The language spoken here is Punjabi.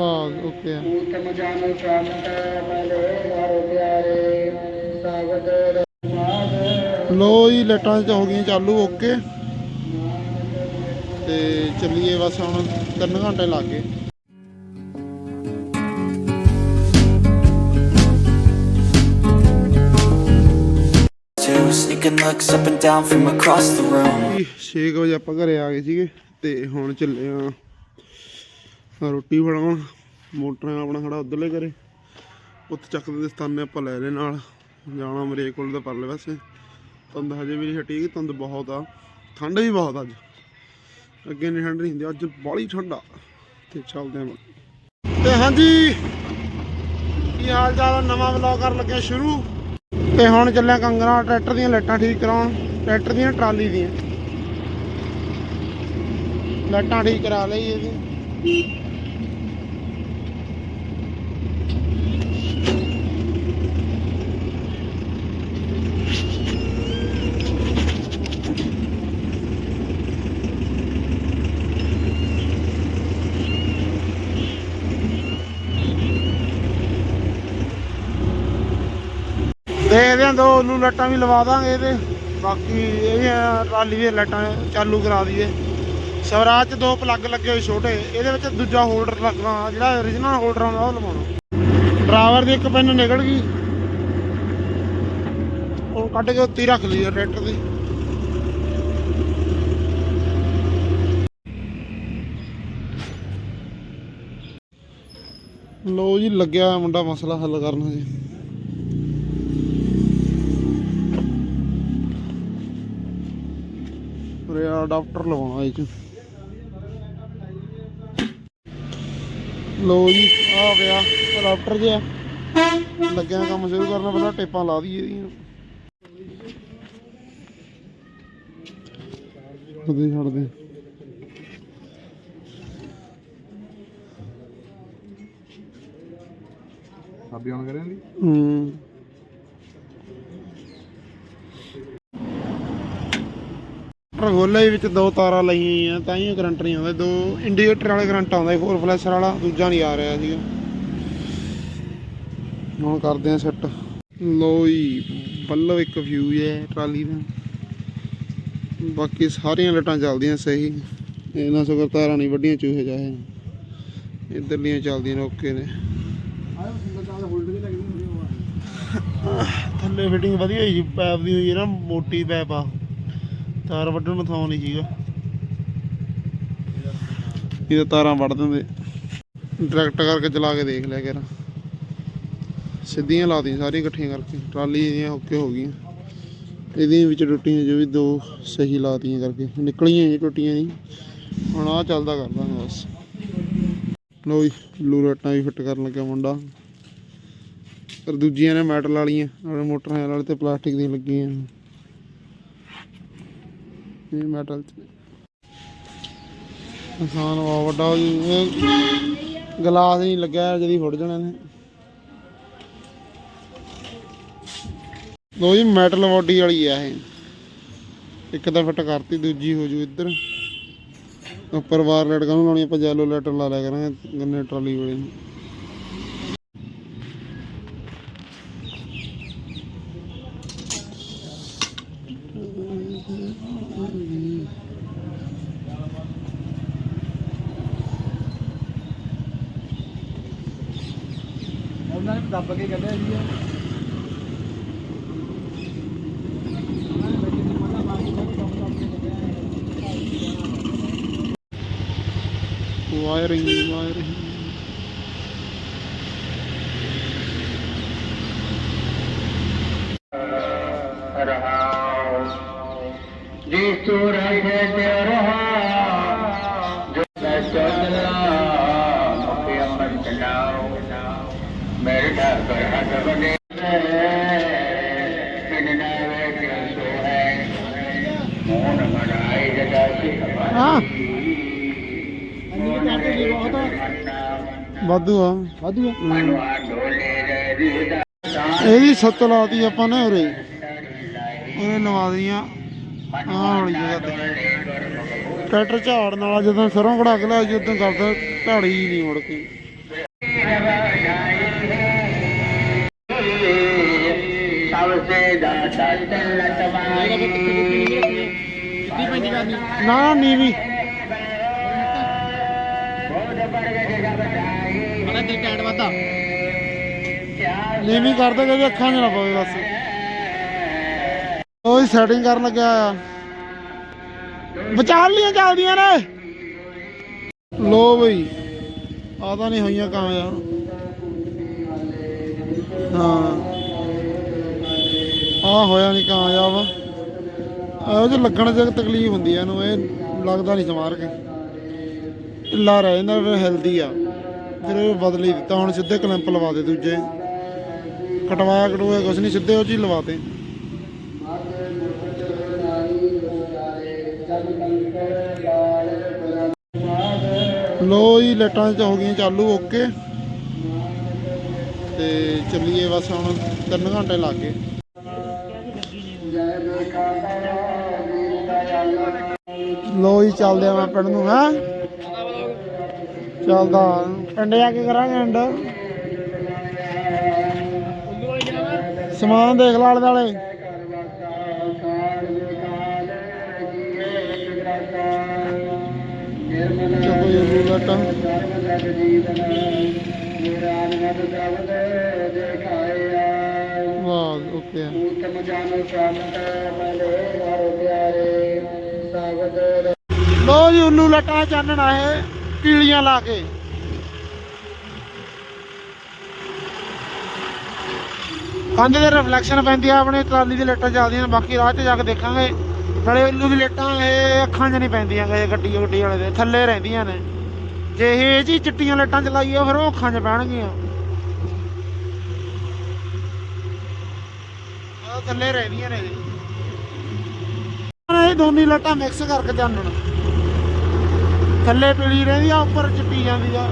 ਹਾਂ ਓਕੇ। ਆ ਲੋ ਜੀ, ਲਾਈਟਾਂ ਚ ਹੋ ਗਈਆਂ ਚਾਲੂ, ਓਕੇ। ਤੇ ਚੱਲੀਏ ਬਸ ਹੁਣ 3 ਘੰਟੇ ਲੱਗ ਗਏ। Two sneaking looks up and down from across the room. 6 ਵਜੇ ਆਪਾਂ ਘਰੇ ਆ ਗਏ ਸੀਗੇ ਤੇ ਹੁਣ ਚੱਲੇ ਆ। ਰੋਟੀ ਬਣਾਉਣ, ਮੋਟਰਾਂ ਆਪਣਾ ਖੜਾ ਉਧਰਲੇ ਕਰੇ ਉੱਥੇ ਚੱਕਦੇ ਦੇ ਸਥਾਨੇ ਆਪਾਂ ਲੈ ਲੈ ਨਾਲ। ਜਾਣਾ ਮੇਰੇ ਕੋਲ ਦਾ ਪਰਲੇ ਪਾਸੇ। ਧੁੰਦ ਹਜੇ ਵੀ ਨਹੀਂ ਹਟੀ ਕਿ ਬਹੁਤ ਆ। ਠੰਡ ਵੀ ਬਹੁਤ ਅੱਜ। ਅੱਗੇ ਨਹੀਂ ਠੰਡ ਨਹੀਂ ਹੁੰਦੀ, ਅੱਜ ਬਾਹਲੀ ਠੰਡਾ ਤੇ ਚੱਲਦੇ ਹਾਂ ਤੇ ਹਾਂਜੀ, ਕੀ ਹਾਲ ਚਾਲ ਨਵਾਂ ਵਲੌਗ ਕਰਨ ਲੱਗਿਆ ਸ਼ੁਰੂ। ਤੇ ਹੁਣ ਚੱਲਿਆ ਕੰਗਣਾ ਟਰੈਕਟਰ ਦੀਆਂ ਲਾਈਟਾਂ ਠੀਕ ਕਰਾਉਣ। ਟਰੈਕਟਰ ਦੀਆਂ, ਟਰਾਲੀ ਦੀਆਂ। ਲਾਈਟਾਂ ਠੀਕ ਕਰਾ ਲਈ ਇਹਦੀ। ਦੇਖਦੇ ਆਂ ਦੋ, ਉਹਨੂੰ ਲਾਈਟਾਂ ਵੀ ਲਵਾ ਦਾਂਗੇ ਇਹਦੇ ਬਾਕੀ ਇਹ ਟਰਾਲੀ ਦੀਆਂ ਲਾਈਟਾਂ ਚਾਲੂ ਕਰਾ ਦਈਏ। ਸਵਰਾਜ 'ਚ ਦੋ ਪਲੱਗ ਲੱਗੇ ਹੋਏ ਛੋਟੇ, ਇਹਦੇ ਵਿੱਚ ਦੂਜਾ ਹੋਲਡਰ ਲੱਗਣਾ ਜਿਹੜਾ origignal ਹੋਲਡਰ ਆਉਂਦਾ, ਉਹ ਲਵਾਉਣਾ। ਡਰਾਈਵਰ ਦੀ ਇੱਕ ਪਿੰਨ ਨਿਕਲ ਗਈ। ਉਹ ਕੱਢ ਕੇ ਉੱਤੇ ਰੱਖ ਲਈ ਟਰੈਕਟਰ ਦੀ। ਲੋ ਜੀ, ਲੱਗਿਆ ਮੁੰਡਾ ਮਸਲਾ ਹੱਲ ਕਰਨਾ ਜੀ ਅਡਾਪਟਰ ਲਵਾਉਣਾ ਇਹ ਚ। ਲੋ ਜੀ ਆ ਪਿਆ ਅਡਾਪਟਰ ਜਿਹਾ। ਲੱਗਿਆ ਕੰਮ ਸ਼ੁਰੂ ਕਰਨਾ ਪਹਿਲਾਂ ਟੇਪਾਂ ਲਾ ਦਈਏ ਇਹਦੀਆਂ ਉਹਦੇ ਛੱਡ ਦੇ। ਸਾਬੀ ਆਨ ਕਰਿਆ ਦੀ ਹੂੰ। ਰਗੋਲੇ ਵਿੱਚ ਦੋ ਤਾਰਾਂ ਲਈਆਂ ਆ ਤਾਂ ਹੀ ਕਰੰਟ ਨਹੀਂ ਆਉਂਦਾ। ਦੋ ਇੰਡੀਕੇਟਰ ਵਾਲੇ ਕਰੰਟ ਆਉਂਦਾ ਫੋਰ ਫਲੈਸ਼ਰ ਵਾਲਾ, ਦੂਜਾ ਨਹੀਂ ਆ ਰਿਹਾ ਸੀਗਾ। ਹੁਣ ਕਰਦੇ ਆ ਸੈੱਟ ਲੋ ਜੀ ਇੱਕ ਫਿਊਜ਼ ਹੈ ਟਰਾਲੀ ਦਾ। ਬਾਕੀ ਸਾਰੀਆਂ ਲਾਈਟਾਂ ਚੱਲਦੀਆਂ ਸਹੀ। ਇਹਨਾਂ ਸਗਰ ਤਾਰਾਂ ਨਹੀਂ ਵੱਡੀਆਂ, ਚੂਹੇ ਜਾਏ ਇਧਰਲੀਆਂ ਚੱਲਦੀਆਂ ਨੇ, ਓਕੇ ਨੇ। ਥੱਲੇ ਫਿਟਿੰਗ ਵਧੀਆ ਹੋਈ ਜੀ, ਪੈਪ ਦੀ ਹੋਈ ਹੈ ਨਾ, ਮੋਟੀ ਪੈਪ ਆ। ਤਾਰ ਵੱਢਣ ਨੂੰ ਥਾਂ ਨਹੀਂ ਸੀਗਾ। ਇਹਦੇ ਤਾਰਾਂ ਵੱਢ ਦਿੰਦੇ। ਡਾਇਰੈਕਟ ਕਰਕੇ ਚਲਾ ਕੇ ਦੇਖ ਲਿਆ ਕਰਾਂ। ਸਿੱਧੀਆਂ ਲਾਤੀਆਂ ਸਾਰੀਆਂ ਇਕੱਠੀਆਂ ਕਰਕੇ। ਟਰਾਲੀ ਦੀਆਂ ਓਕੇ ਹੋ ਗਈਆਂ। ਇਹਦੀਆਂ ਵਿੱਚ ਟੁੱਟੀਆਂ ਜੋ ਵੀ ਦੋ ਸਹੀ ਲਾਤੀਆਂ ਕਰਕੇ। ਨਿਕਲੀਆਂ ਜੀ ਟੁੱਟੀਆਂ ਨਹੀਂ ਹੁਣ ਆ ਚੱਲਦਾ ਕਰਦਾ ਬਸ। ਲੋ ਜੀ ਲੂਰਟਾਂ ਵੀ ਫਿੱਟ ਕਰਨ ਲੱਗਿਆ ਮੁੰਡਾ। ਪਰ ਦੂਜੀਆਂ ਨੇ ਮੈਟਲ ਵਾਲੀਆਂ ਆਪਣੇ ਮੋਟਰਸਾਈਕਲ ਵਾਲੇ ਤੇ ਪਲਾਸਟਿਕ ਦੀਆਂ ਲੱਗੀਆਂ। ਇਹ ਮੈਟਲ ਚ ਨੁਕਸਾਨ ਬਹੁਤ ਵੱਡਾ ਹੋ ਜੀ। ਇਹ ਗਲਾਸ ਨਹੀਂ ਲੱਗਿਆ ਜਦੀ ਫੁੱਟ ਜਾਣਾ ਨੇ ਲੋ ਜੀ, ਮੈਟਲ ਬੋਡੀ ਵਾਲੀ ਆ ਇਹ। ਇੱਕ ਤਾਂ ਫਿੱਟ ਕਰਤੀ, ਦੂਜੀ ਹੋ ਜੂ ਇੱਧਰ। ਉੱਪਰ ਵਾਰ ਲੈਟ ਕਾਹਨੂੰ ਲਾਉਣੀ ਆਪਾਂ ਜੈਲੋ ਲੈਟਰ ਲਾ ਲਿਆ ਕਰਾਂਗੇ, ਗੰਨੇ ਟਰਾਲੀ ਵਾਲੇ ਨੂੰ। ਉਹਨਾਂ ਨੇ ਦੱਬ ਕੇ ਕੱਢਿਆ ਜੀ? Wiring wiring. ਰਹਾਉ ਜਿਸ ਤੂੰ ਰਹੇ ਤੇ ਰਹਾ ਜੋ ਮੈਂ ਚੰਦਲਾ ਮੁਖੀ ਅਮਰ ਚਲਾਉ ਮੇਰੇ ਘਰ ਪਰ ਹੱਥ ਬਨੇ ਬਿਨ ਨਾਵੇ ਕਿਉ ਸੋ ਹੈ। ਵਾਧੂ ਆ। ਵਾਧੂ ਰਿਦਾ ਇਹਦੀ ਸੁੱਤ ਲਾਤੀ ਆਪਾਂ ਨੇ ਉਰੇ। ਉਹਨੇ ਲਵਾ ਦਈਆਂ ਆਹ ਵਾਲੀ ਜਗ੍ਹਾ ਤੇ ਟਰੈਕਟਰ ਝਾੜਨ ਵਾਲਾ ਜਦੋਂ ਸਰੋਂ ਕਢਾ ਕੇ ਲਿਆ ਜਦੋਂ ਕਰਦਾ ਝਾੜੀ ਹੀ ਨਹੀਂ ਮੁੜ ਕੇ ਦਾਤਾ ਤਨ ਲਤਵਾਈ ਸਿੱਧੀ ਪੈਂਦੀ ਕਰਨੀ। ਅੱਖਾਂ ਨਾ ਪਵੇ ਬਸ। ਕੋਈ ਸੈਟਿੰਗ ਕਰਨ ਲੱਗਿਆ ਆ। ਵਿਚਾਰ ਲੀਆਂ ਚੱਲਦੀਆਂ ਨੇ। ਲੋ ਬਈ ਆਦਾ ਨਹੀਂ ਹੋਈਆਂ ਕਾਮਯਾਬ। ਹਾਂ। ਆ ਹੋਇਆ ਨਹੀਂ ਕਾਮਯਾਬ ਇਹੋ ਜਿਹੇ ਲੱਗਣ 'ਚ ਤਕਲੀਫ ਹੁੰਦੀ ਆ ਇਹਨੂੰ, ਇਹ ਲੱਗਦਾ ਨਹੀਂ ਸਮਾਰ ਕੇ ਢਿੱਲਾ ਰਹਿ ਜਾਂਦਾ, ਫਿਰ ਹੈਲਦੀ ਆ। ਫਿਰ ਉਹ ਬਦਲ ਦਿੱਤਾ, ਹੁਣ ਸਿੱਧੇ ਕਲੈਂਪ ਲਵਾ ਦੇ ਦੂਜੇ। ਕਟਵਾ ਕਟੂਏ, ਕੁਛ ਨਹੀਂ ਸਿੱਧੇ ਉਹ ਚੀ ਲਵਾਤੇ ਲੋ ਜੀ, ਲਾਈਟਾਂ ਚ ਹੋ ਗਈਆਂ ਚਾਲੂ, ਓਕੇ। ਤੇ ਚੱਲੀਏ ਬਸ ਹੁਣ 3 ਘੰਟੇ ਲੱਗ ਗਏ। ਲੋ ਜੀ, ਚੱਲਦੇ ਆ ਪਿੰਡ ਨੂੰ, ਹੈ? ਚੱਲਦਾ। ਪਿੰਡ ਜਾ ਕੇ ਕਰਾਂਗੇ ਐਂਡ ਸਮਾਨ ਦੇਖ ਲਾ ਆਲੇ ਦੁਆਲੇ। ਚਲੋ ਇਹ ਰੂਲਟ ਵਾਹ, ਓਕੇ। ਲੋ ਜੀ, ਉੱਲੂ ਲਟਾ ਚਾਨਣ ਆਏ ਕੀਲੀਆਂ ਲਾ ਕੇ। ਕੰਧ ਦੇ ਰਿਫਲੈਕਸ਼ਨ ਪੈਂਦੀ ਆ ਆਪਣੇ, ਟਰਾਲੀ ਦੀ ਲਾਈਟਾਂ ਚੱਲਦੀਆਂ ਬਾਕੀ ਰਾਹ 'ਚ ਜਾ ਕੇ ਦੇਖਾਂਗੇ। ਨਾਲੇ ਉੱਲੂ ਦੀ ਲਾਈਟਾਂ ਇਹ ਅੱਖਾਂ 'ਚ ਨਹੀਂ ਪੈਂਦੀਆਂ ਗੇ ਗੱਡੀ ਗੱਡੀ ਵਾਲੇ ਦੇ, ਥੱਲੇ ਰਹਿੰਦੀਆਂ ਨੇ। ਜੇ ਇਹ ਜੀ ਚਿੱਟੀਆਂ ਲਾਈਟਾਂ ਚਲਾਈਏ, ਫਿਰ ਉਹ ਅੱਖਾਂ 'ਚ ਪੈਣਗੀਆਂ। ਉਹ ਥੱਲੇ ਰਹਿੰਦੀਆਂ ਨੇ ਜੀ। ਦੋਨੀ ਲੱਟਾਂ ਮਿਕਸ ਕਰਕੇ ਚਾਨਣ ਥੱਲੇ ਪੀਲੀ ਰਹਿੰਦੀ ਆ ਉੱਪਰ ਚਿੱਟੀ ਜਾਂਦੀ ਆ।